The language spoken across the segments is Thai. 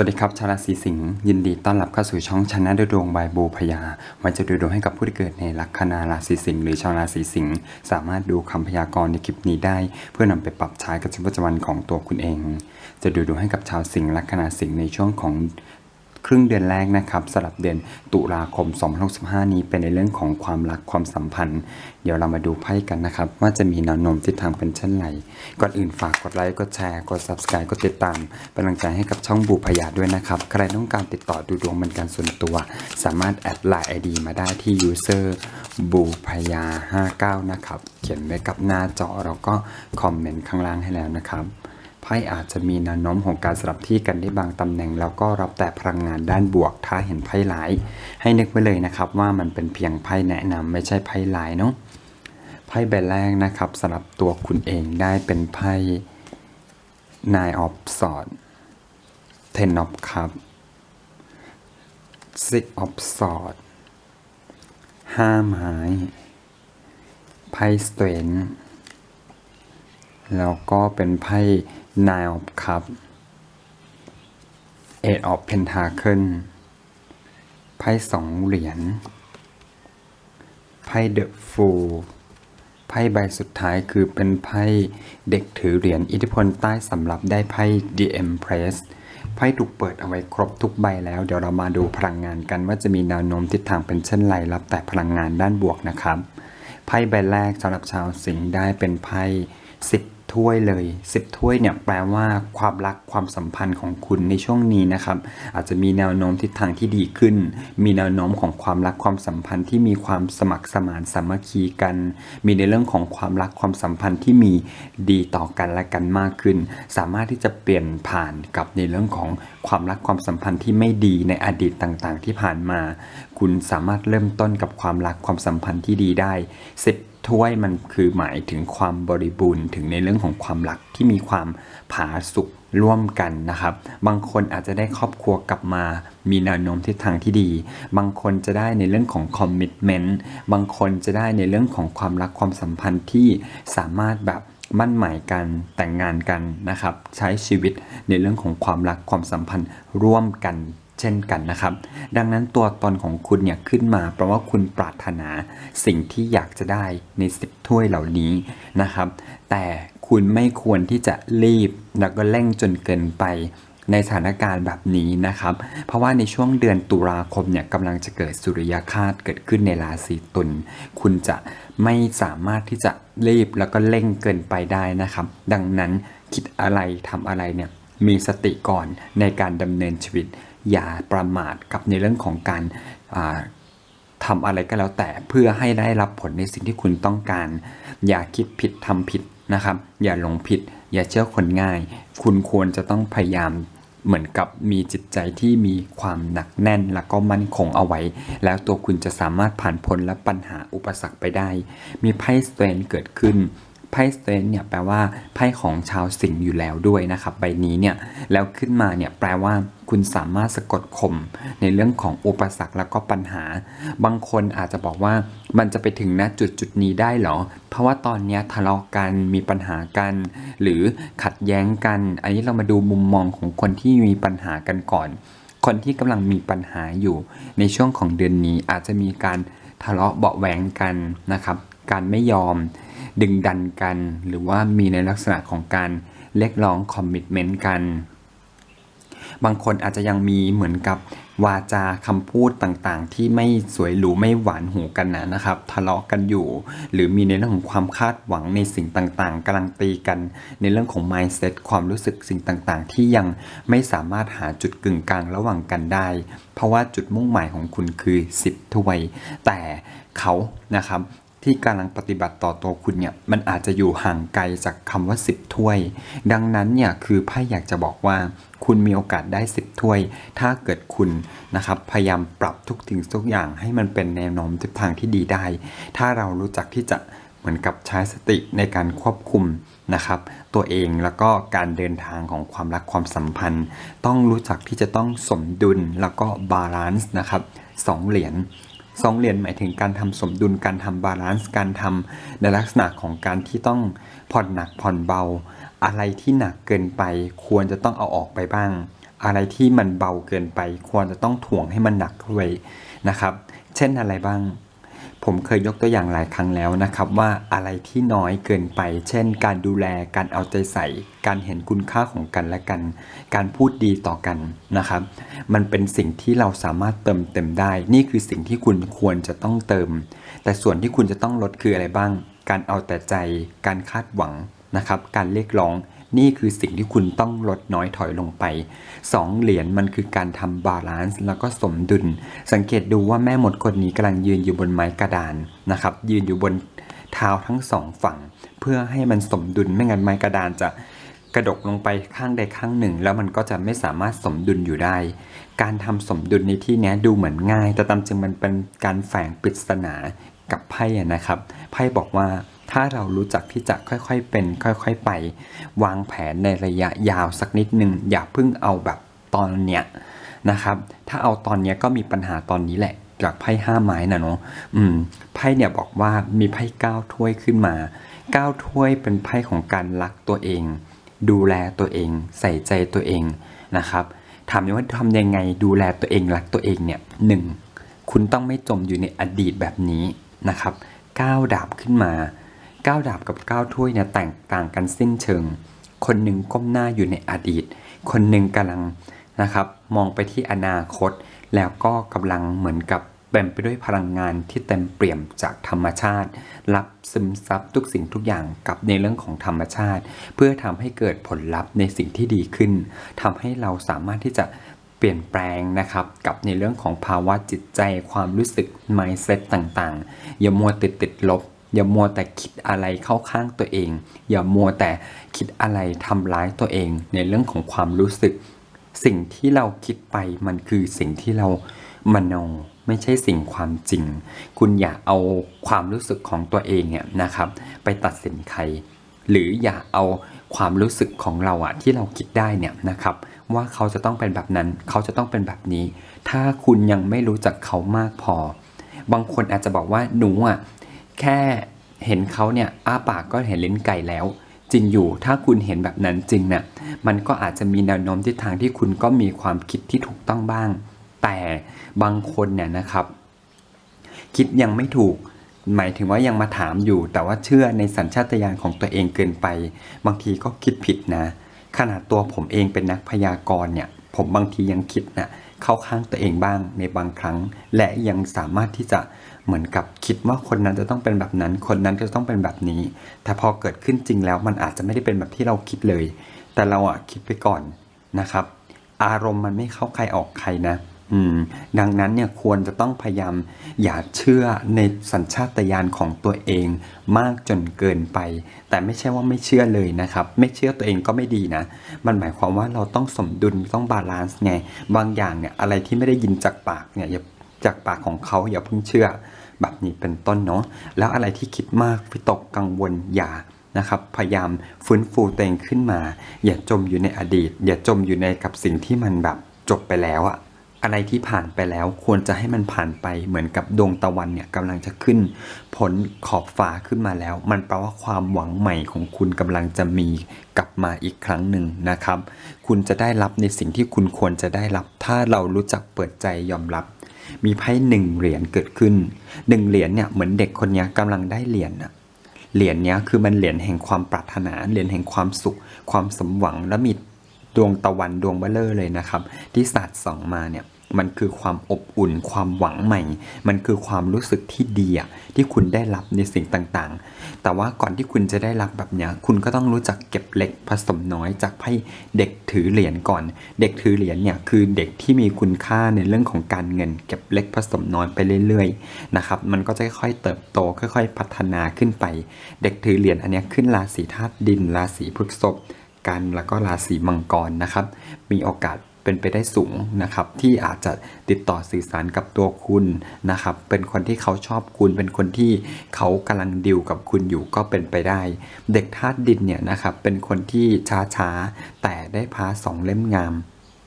สวัสดีครับ ชาวราศีสิงห์ ยินดีต้อนรับเข้าสู่ช่องชนะดูดวงบายบูพยาวันจะดูดวงให้กับผู้ที่เกิดในลัคนาราศีสิงห์หรือชาวราศีสิงห์ สามารถดูคำพยากรณ์ในคลิปนี้ได้ เพื่อนำไปปรับใช้กับชีวิตประจำวันของตัวคุณเอง จะดูดวงให้กับชาวสิงห์ลัคนาสิงห์ในช่วงของ ครึ่งเดือนแรกนะครับสำหรับเดือนตุลาคม 2065 นี้เป็นในเรื่องของความรักความสัมพันธ์ เดี๋ยวเรามาดูไพ่กันนะครับ ว่าจะมีแนวโน้มทิศทางเป็นเช่นไรก่อนอื่นฝากกดไลค์กดแชร์กด subscribe กดติดตามเป็นกำลังใจให้กับช่องบูพยาด้วยนะครับใครต้องการติดต่อดูดวงเป็นการส่วนตัว สามารถแอดไลน์ ID มาได้ที่ user บูพยา59นะครับเขียนไว้กับหน้าจอเราก็คอมเมนต์ข้างล่างให้แล้วนะครับ พ่อาจจะมีแนวโน้มของการสลับที่กันได้บางตำแหน่ง แล้วก็รับแต่พลังงานด้านบวก ถ้าเห็นไพ่หลาย ให้นึกไว้เลยนะครับว่ามันเป็นเพียงไพ่แนะนำไม่ใช่ไพ่หลายเนาะไพ่ใบแรกนะครับสำหรับตัวคุณเองได้เป็นไพ่ Nine of Swords Ten of Cups Six of Swords ห้าไม้ไพ่ Strength แล้วก็เป็นไพ่ Nine of cup Eight of Pentacle ไพ่สองเหรียญ ไพ่ The Fool ไพ่ใบสุดท้ายคือเป็นไพ่เด็กถือเหรียญอิทธิพลใต้สำหรับได้ไพ่ The Empress ไพ่ถูกเปิดเอาไว้ครบทุกใบแล้ว เดี๋ยวเรามาดูพลังงานกันว่าจะมีแนวโน้มทิศทางเป็นเช่นไรรับแต่พลังงานด้านบวกนะครับ ไพ่ใบแรกสำหรับชาวสิงห์ได้เป็นไพ่สิ ถ้วยเลย 10 ถ้วยเนี่ยแปลว่าความรักความสัมพันธ์ของคุณในช่วงนี้นะครับ อาจจะมีแนวโน้มทิศทางที่ดีขึ้น มีแนวโน้มของความรักความสัมพันธ์ที่มีความสมัครสมานสามัคคีกัน มีในเรื่องของความรักความสัมพันธ์ที่มีดีต่อกันและกันมากขึ้น สามารถที่จะเปลี่ยนผ่านกับในเรื่องของความรักความสัมพันธ์ที่ไม่ดีในอดีตต่างๆ ที่ผ่านมา คุณสามารถเริ่มต้นกับความรักความสัมพันธ์ที่ดีได้สิบ ถ้วยมันคือหมายถึงความบริบูรณ์ถึงในเรื่องของความรักที่มีความผาสุกร่วมกันนะครับ บางคนอาจจะได้ครอบครัวกลับมา มีแนวโน้มทิศทางที่ดี บางคนจะได้ในเรื่องของคอมมิชเมนต์ บางคนจะได้ในเรื่องของความรักความสัมพันธ์ที่สามารถแบบมั่นหมายกันแต่งงานกันนะครับ ใช้ชีวิตในเรื่องของความรักความสัมพันธ์ร่วมกัน เช่นกันนะครับ ดังนั้นตัวตนของคุณเนี่ยขึ้นมา เพราะว่าคุณปรารถนาสิ่งที่อยากจะได้ในสิบถ้วยเหล่านี้นะครับ แต่คุณไม่ควรที่จะรีบแล้วก็เร่งจนเกินไปในสถานการณ์แบบนี้นะครับ เพราะว่าในช่วงเดือนตุลาคมเนี่ยกำลังจะเกิดสุริยคาสเกิดขึ้นในราศีตุล คุณจะไม่สามารถที่จะรีบแล้วก็เร่งเกินไปได้นะครับ ดังนั้นคิดอะไรทำอะไรเนี่ยมีสติก่อนในการดำเนินชีวิต อย่าประมาทกับในเรื่องของการาทำอะไรก็แล้วแต่เพื่อให้ได้รับผลในสิ่งที่คุณต้องการ อย่าคิดผิดทำผิดนะครับ อย่าหลงผิด อย่าเชื่อคนง่าย คุณควรจะต้องพยายามเหมือนกับมีจิตใจที่มีความหนักแน่นแล้วก็มั่นคงเอาไว้ แล้วตัวคุณจะสามารถผ่านพ้นและปัญหาอุปสรรคไปได้ มีไพ่สเตนเกิดขึ้น ไพ่สเตนเนี่ยแปลว่าไพ่ของชาวสิงห์อยู่แล้วด้วยนะครับใบนี้เนี่ยแล้วขึ้นมาเนี่ยแปลว่าคุณสามารถสะกดข่มในเรื่องของอุปสรรคแล้วก็ปัญหา บางคนอาจจะบอกว่ามันจะไปถึงณจุดจุดนี้ได้เหรอ เพราะว่าตอนนี้ทะเลาะกันมีปัญหากัน หรือขัดแย้งกัน อันนี้เรามาดูมุมมองของคนที่มีปัญหากันก่อน คนที่กำลังมีปัญหาอยู่ ในช่วงของเดือนนี้อาจจะมีการทะเลาะเบาแหวงกันนะครับ การไม่ยอม ดึงดันกัน หรือว่ามีในลักษณะของการเรียกร้องคอมมิชเมนต์กัน บางคนอาจจะยังมีเหมือนกับวาจาคำพูดต่างๆ ที่ไม่สวยหรูไม่หวานหูกันนะนะครับ ทะเลาะกันอยู่ หรือมีในเรื่องของความคาดหวังในสิ่งต่างๆกำลังตีกัน ในเรื่องของ mindset ความรู้สึกสิ่งต่างๆ ที่ยังไม่สามารถหาจุดกึ่งกลางระหว่างกันได้ เพราะว่าจุดมุ่งหมายของคุณคือ 10ถ้วย แต่เขานะครับ ที่กำลังปฏิบัติต่อตัวคุณเนี่ยมันอาจจะอยู่ห่างไกลจากคำว่า 10 ถ้วย ดังนั้นเนี่ยคือไพ่อยากจะบอกว่า คุณมีโอกาสได้ 10 ถ้วย ถ้าเกิดคุณนะครับพยายามปรับทุกสิ่งทุกอย่างให้มันเป็นแนวโน้มทิศทางที่ดีได้ ถ้าเรารู้จักที่จะเหมือนกับใช้สติในการควบคุมนะครับตัวเองแล้วก็การเดินทางของความรักความสัมพันธ์ ต้องรู้จักที่จะต้องสมดุลแล้วก็บาลานซ์นะครับสองเหรียญ สองเหรียญหมายถึงการทำสมดุลการทำบาลานซ์การทำในลักษณะของการที่ต้องผ่อนหนักผ่อนเบา อะไรที่หนักเกินไป ควรจะต้องเอาออกไปบ้าง อะไรที่มันเบาเกินไป ควรจะต้องถ่วงให้มันหนักด้วยนะครับ เช่นอะไรบ้าง ผมเคยยกตัวอย่างหลายครั้งแล้วนะครับว่าอะไรที่น้อยเกินไป เช่น การดูแล การเอาใจใส่ การเห็นคุณค่าของกันและกัน การพูดดีต่อกันนะครับ มันเป็นสิ่งที่เราสามารถเติมเต็มได้ นี่คือสิ่งที่คุณควรจะต้องเติม แต่ส่วนที่คุณจะต้องลดคืออะไรบ้าง การเอาแต่ใจ การคาดหวังนะครับ การเรียกร้อง นี่คือสิ่งที่คุณต้องลดน้อยถอยลงไป 2 เหรียญมันคือการทำบาลานซ์แล้วก็สมดุล สังเกตดูว่าแม่หมดคนนี้กำลังยืนอยู่บนไม้กระดานนะครับ ยืนอยู่บนเท้าทั้งสองฝั่ง เพื่อให้มันสมดุลไม่งั้นไม้กระดานจะกระดกลงไปข้างใดข้างหนึ่ง แล้วมันก็จะไม่สามารถสมดุลอยู่ได้ การทำสมดุลในที่นี้ดูเหมือนง่าย แต่ตามจริงมันเป็นการแฝงปริศนากับไพ่นะครับ ไพ่บอกว่า ถ้าเรารู้จักที่จะค่อยๆเป็น ค่อยๆไป วางแผนในระยะยาวสักนิดนึงอย่าเพิ่งเอาแบบตอนเนี้ยนะครับ ถ้าเอาตอนเนี้ยก็มีปัญหาตอนนี้แหละจากไพ่ห้าไม้นะเนาะอืมไพ่เนี่ยบอกว่ามีไพ่เก้าถ้วยขึ้นมาเก้าถ้วยเป็นไพ่ของการรักตัวเอง ดูแลตัวเอง ใส่ใจตัวเองนะครับถามว่าทำยังไงดูแลตัวเองรักตัวเองเนี่ยหนึ่งคุณต้องไม่จมอยู่ในอดีตแบบนี้นะครับก้าวดาบขึ้นมา ก้าวดาบกับก้าวถ้วยเนี่ยแตกต่างกันสิ้นเชิง คนหนึ่งก้มหน้าอยู่ในอดีต คนหนึ่งกำลังนะครับมองไปที่อนาคต แล้วก็กำลังเหมือนกับเต็มไปด้วยพลังงานที่เต็มเปี่ยมจากธรรมชาติ รับซึมซับทุกสิ่งทุกอย่างกับในเรื่องของธรรมชาติ เพื่อทำให้เกิดผลลัพธ์ในสิ่งที่ดีขึ้นทำให้เราสามารถที่จะเปลี่ยนแปลงนะครับกับในเรื่องของภาวะจิตใจความรู้สึก mindset ต่างๆ อย่ามัวติดติดลบ อย่ามัวแต่คิดอะไรเข้าข้างตัวเอง อย่ามัวแต่คิดอะไรทำร้ายตัวเองในเรื่องของความรู้สึก สิ่งที่เราคิดไปมันคือสิ่งที่เรามโนไม่ใช่สิ่งความจริง คุณอย่าเอาความรู้สึกของตัวเองเนี่ยนะครับ ไปตัดสินใคร หรืออย่าเอาความรู้สึกของเราอะที่เราคิดได้เนี่ยนะครับ ว่าเขาจะต้องเป็นแบบนั้น เขาจะต้องเป็นแบบนี้ ถ้าคุณยังไม่รู้จักเขามากพอ บางคนอาจจะบอกว่าหนูอะ แค่เห็นเขาเนี่ยอ้าปากก็เห็นลิ้นไก่แล้ว จริงอยู่ถ้าคุณเห็นแบบนั้นจริงเนี่ยมันก็อาจจะมีแนวโน้มทิศทางที่คุณก็มีความคิดที่ถูกต้องบ้าง แต่บางคนเนี่ยนะครับ คิดยังไม่ถูกหมายถึงว่ายังมาถามอยู่ แต่ว่าเชื่อในสัญชาตญาณของตัวเองเกินไป บางทีก็คิดผิดนะ ขนาดตัวผมเองเป็นนักพยากรณ์เนี่ย ผมบางทียังคิดนะเข้าข้างตัวเองบ้างในบางครั้ง และยังสามารถที่จะ เหมือนกับคิดว่าคนนั้นจะต้องเป็นแบบนั้น คนนั้นจะต้องเป็นแบบนี้ แต่พอเกิดขึ้นจริงแล้วมันอาจจะไม่ได้เป็นแบบที่เราคิดเลย แต่เราอะคิดไปก่อนนะครับ อารมณ์มันไม่เข้าใครออกใครนะ อืม ดังนั้นเนี่ยควรจะต้องพยายามอย่าเชื่อในสัญชาตญาณของตัวเองมากจนเกินไป แต่ไม่ใช่ว่าไม่เชื่อเลยนะครับ ไม่เชื่อตัวเองก็ไม่ดีนะ มันหมายความว่าเราต้องสมดุลต้องบาลานซ์ไง บางอย่างเนี่ยอะไรที่ไม่ได้ยินจากปากเนี่ยจากปากของเขาอย่าเพิ่งเชื่อ แบบนี้เป็นต้นเนาะแล้วอะไรที่คิดมากวิตกกังวลอย่านะครับพยายามฟื้นฟูตัวเองขึ้นมา อย่าจมอยู่ในอดีต อย่าจมอยู่ในกับสิ่งที่มันแบบจบไปแล้วอะอะไรที่ผ่านไปแล้วควรจะให้มันผ่านไปเหมือนกับดวงตะวันเนี่ยกำลังจะขึ้นพ้นขอบฟ้าขึ้นมาแล้ว มันแปลว่าความหวังใหม่ของคุณกำลังจะมีกลับมาอีกครั้งหนึ่งนะครับ คุณจะได้รับในสิ่งที่คุณควรจะได้รับ ถ้าเรารู้จักเปิดใจยอมรับ มีไพ่หนึ่งเหรียญเกิดขึ้นหนึ่งเหรียญเนี่ยเหมือนเด็กคนนี้ยกำลังได้เหรียญอะเหรียญเนี้ยคือมันเหรียญแห่งความปรารถนาเหรียญแห่งความสุข ความสมหวังและมีดวงตะวันดวงเบลเลอร์เลยนะครับ ที่สาดส่องมาเนี่ย มันคือความอบอุ่น ความหวังใหม่ มันคือความรู้สึกที่ดีอะที่คุณได้รับในสิ่งต่างๆ แต่ว่าก่อนที่คุณจะได้รับแบบเนี้ยคุณก็ต้องรู้จักเก็บเล็กผสมน้อยจากไพ่เด็กถือเหรียญก่อน เด็กถือเหรียญเนี่ยคือเด็กที่มีคุณค่าในเรื่องของการเงิน เก็บเล็กผสมน้อยไปเรื่อยๆนะครับมันก็จะค่อยๆเติบโตค่อย ๆ พัฒนาขึ้นไป เด็กถือเหรียญอันเนี้ขึ้นราศีธาตุดินราศีพฤษภกันแล้วก็ราศีมังกรนะครับ มีโอกาส เป็นไปได้สูงนะครับ ที่อาจจะติดต่อสื่อสารกับตัวคุณนะครับ เป็นคนที่เขาชอบคุณเป็นคนที่เขากำลังดิวกับคุณอยู่ก็เป็นไปได้ เด็กธาตุดินเนี่ยนะครับเป็นคนที่ช้าๆแต่ได้พาสองเล่มงาม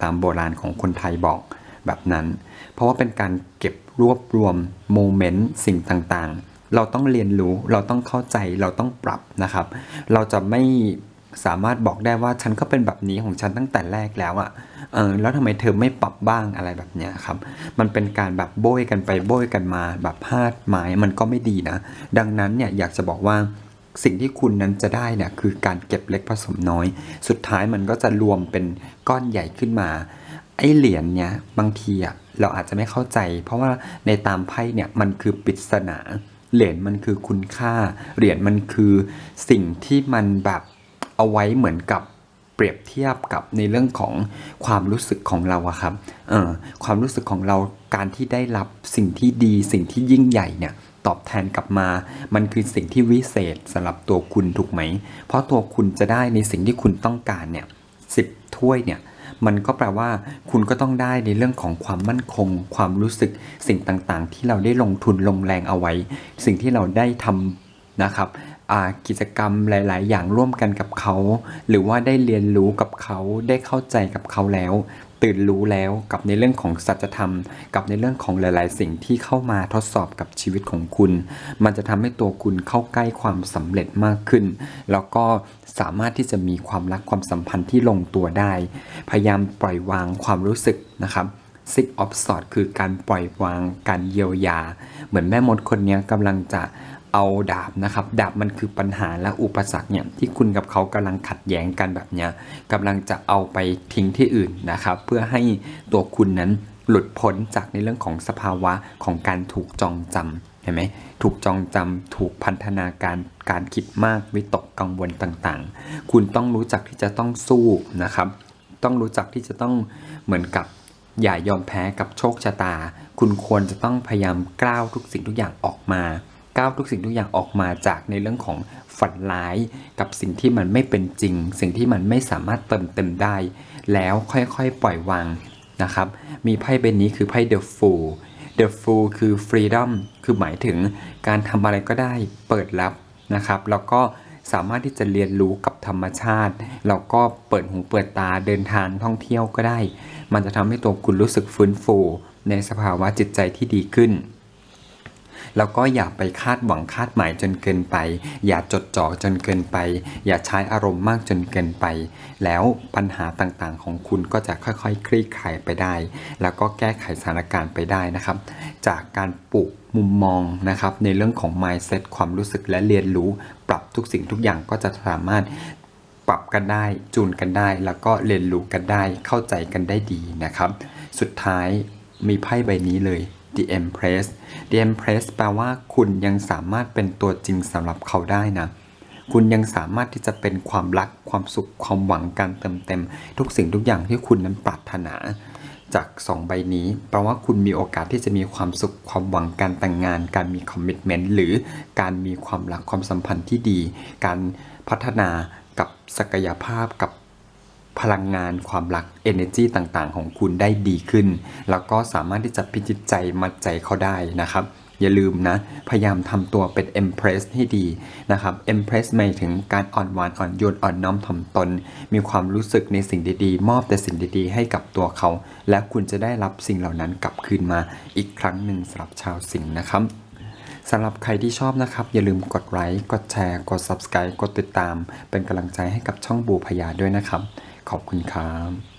ตามโบราณของคนไทยบอกแบบนั้น เพราะว่าเป็นการเก็บรวบรวมโมเมนต์สิ่งต่างๆ เราต้องเรียนรู้เราต้องเข้าใจเราต้องปรับนะครับ เราจะไม่ สามารถบอกได้ว่าฉันก็เป็นแบบนี้ของฉันตั้งแต่แรกแล้วอะ่ะเออแล้วทำไมเธอไม่ปรับบ้างอะไรแบบเนี้ยครับ มันเป็นการแบบโบยกันไปโบยกันมาแบบพาดหมายมันก็ไม่ดีนะ ดังนั้นเนี่ยอยากจะบอกว่าสิ่งที่คุณนั้นจะได้เนี่ยคือการเก็บเล็กผสมน้อย สุดท้ายมันก็จะรวมเป็นก้อนใหญ่ขึ้นมา ไอ้เหรียญเนี่ยบางทีอะเราอาจจะไม่เข้าใจ เพราะว่าในตามไพ่เนี่ยมันคือปริศนา เหรียญมันคือคุณค่า เหรียญมันคือสิ่งที่มันแบบ เอาไว้เหมือนกับเปรียบเทียบกับในเรื่องของความรู้สึกของเราอะครับเออความรู้สึกของเราการที่ได้รับสิ่งที่ดีสิ่งที่ยิ่งใหญ่เนี่ยตอบแทนกลับมา มันคือสิ่งที่วิเศษสำหรับตัวคุณถูกไหม เพราะตัวคุณจะได้ในสิ่งที่คุณต้องการเนี่ยสิบถ้วยเนี่ย มันก็แปลว่า คุณก็ต้องได้ในเรื่องของความมั่นคง ความรู้สึก สิ่งต่างๆ ที่เราได้ลงทุนลงแรงเอาไว้ สิ่งที่เราได้ทำนะครับ กิจกรรมหลาย ๆ อย่างร่วมกันกับเขา หรือว่าได้เรียนรู้กับเขาได้เข้าใจกับเขาแล้ว ตื่นรู้แล้วกับในเรื่องของสัจธรรม กับในเรื่องของหลาย ๆ สิ่งที่เข้ามาทดสอบกับชีวิตของคุณ มันจะทำให้ตัวคุณเข้าใกล้ความสำเร็จมากขึ้น แล้วก็สามารถที่จะมีความรักความสัมพันธ์ที่ลงตัวได้ พยายามปล่อยวางความรู้สึกนะครับ Six of Swords คือการปล่อยวางการเยียวยา เหมือนแม่มดคนนี้กำลังจะ เอาดาบนะครับ ดาบมันคือปัญหาและอุปสรรคเนี่ยที่คุณกับเขากำลังขัดแย้งกันแบบเนี้ยกำลังจะเอาไปทิ้งที่อื่นนะครับ เพื่อให้ตัวคุณนั้นหลุดพ้นจากในเรื่องของสภาวะของการถูกจองจำเห็นไหมถูกจองจำถูกพันธนาการการคิดมากวิตกกังวลต่างๆ คุณต้องรู้จักที่จะต้องสู้นะครับ ต้องรู้จักที่จะต้องเหมือนกับอย่ายอมแพ้กับโชคชะตา คุณควรจะต้องพยายามกล้าวทุกสิ่งทุกอย่างออกมา ก้าวทุกสิ่งทุกอย่างออกมาจากในเรื่องของฝันร้ายกับสิ่งที่มันไม่เป็นจริง สิ่งที่มันไม่สามารถเติมเต็มได้ แล้วค่อยๆปล่อยวางนะครับ มีไพ่ใบนี้คือไพ่ The Fool The Fool คือ Freedom คือหมายถึงการทำอะไรก็ได้เปิดรับนะครับ แล้วก็สามารถที่จะเรียนรู้กับธรรมชาติ แล้วก็เปิดหูเปิดตาเดินทางท่องเที่ยวก็ได้ มันจะทำให้ตัวคุณรู้สึกฟื้นฟู ในสภาวะจิตใจที่ดีขึ้น แล้วก็อย่าไปคาดหวังคาดหมายจนเกินไป อย่าจดจ่อจนเกินไป อย่าใช้อารมณ์มากจนเกินไป แล้วปัญหาต่างๆของคุณก็จะค่อยๆ คลี่คลายไปได้ แล้วก็แก้ไขสถานการณ์ไปได้นะครับ จากการปลูกมุมมองนะครับในเรื่องของ mindset ความรู้สึกและเรียนรู้ ปรับทุกสิ่งทุกอย่างก็จะสามารถปรับกันได้ จูนกันได้ แล้วก็เรียนรู้กันได้ เข้าใจกันได้ดีนะครับ สุดท้ายมีไพ่ใบนี้เลย The Empress The Empress แปลว่าคุณยังสามารถเป็นตัวจริงสำหรับเขาได้นะ คุณยังสามารถที่จะเป็นความรักความสุขความหวังการเติมเต็ม ทุกสิ่งทุกอย่างที่คุณนั้นปรารถนาจากสองใบนี้แปลว่าคุณมีโอกาสที่จะมีความสุขความหวังการแต่งงาน การมีคอมมิชเมนต์หรือการมีความรักความสัมพันธ์ที่ดี การพัฒนากับศักยภาพกับ พลังงานความรัก energy ต่างๆ ของคุณได้ดีขึ้น แล้วก็สามารถที่จะพิจิตใจมัดใจเขาได้นะครับ อย่าลืมนะ พยายามทำตัวเป็น Empress ให้ดีนะครับ Empress หมายถึงการอ่อนหวานอ่อนโยนอ่อนน้อมถ่อมตน มีความรู้สึกในสิ่งดีๆ มอบแต่สิ่งดีๆ ให้กับตัวเขา และคุณจะได้รับสิ่งเหล่านั้นกลับคืนมาอีกครั้งหนึ่งสำหรับชาวสิงห์นะครับสำหรับใครที่ชอบนะครับ อย่าลืมกดไลค์กดแชร์ กด Subscribe กดติดตาม เป็นกำลังใจให้กับช่องบูพยาด้วยนะครับ ขอบคุณครับ